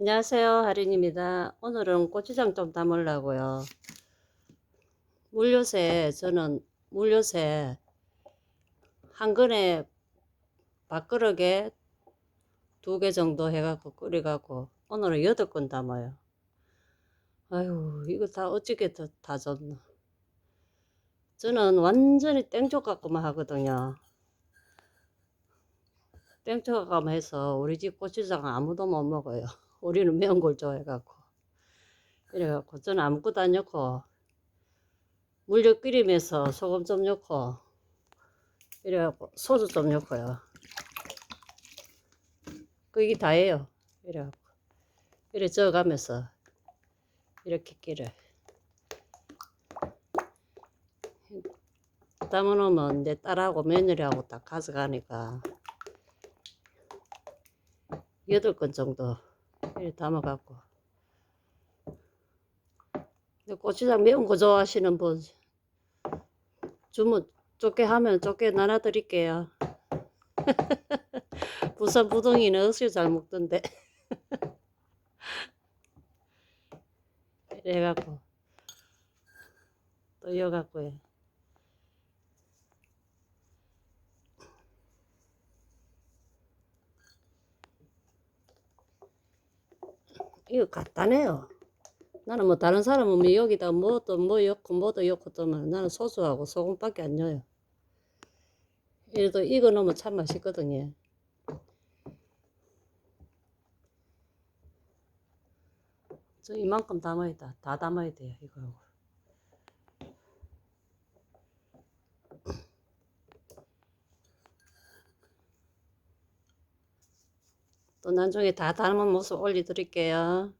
안녕하세요. 하린입니다. 오늘은 고추장 좀 담으려고요. 물엿에 저는 물엿에 한 근에 밥그릇에 두 개 정도 해갖고 끓여갖고 오늘은 여덟 건 담아요. 아유 이거 다 어찌게 다, 다 줬노. 저는 완전히 땡초 갖고만 하거든요. 땡초 갖고만 해서 우리 집 고추장 아무도 못 먹어요. 우리는 매운 걸 좋아해갖고. 이래갖고 저는 아무것도 안 넣고 물엿 끓이면서 소금 좀 넣고 이래갖고 소주 좀 넣고요. 그게 다예요. 이래갖고 이래 저어가면서 이렇게 끼를 담아놓으면 내 딸하고 며느리하고 딱 가져가니까 여덟 건 정도 이렇게 담아갖고. 고추장 매운 거 좋아하시는 분 주문 좁게 하면 좁게 나눠 드릴게요. 부산 부동이는 억수 잘 먹던데. 이래갖고 또 이어갖고 해. 이거 간단해요. 나는 뭐 다른 사람은 뭐 여기다 뭐도 뭐 넣고 뭐도 넣고 또만 나는 소주하고 소금밖에 안 넣어요. 이래도 이거 넣으면 참 맛있거든요. 저 이만큼 담아야 돼. 다 담아야 돼요. 이거. 또 나중에 다 담은 모습 올려드릴게요.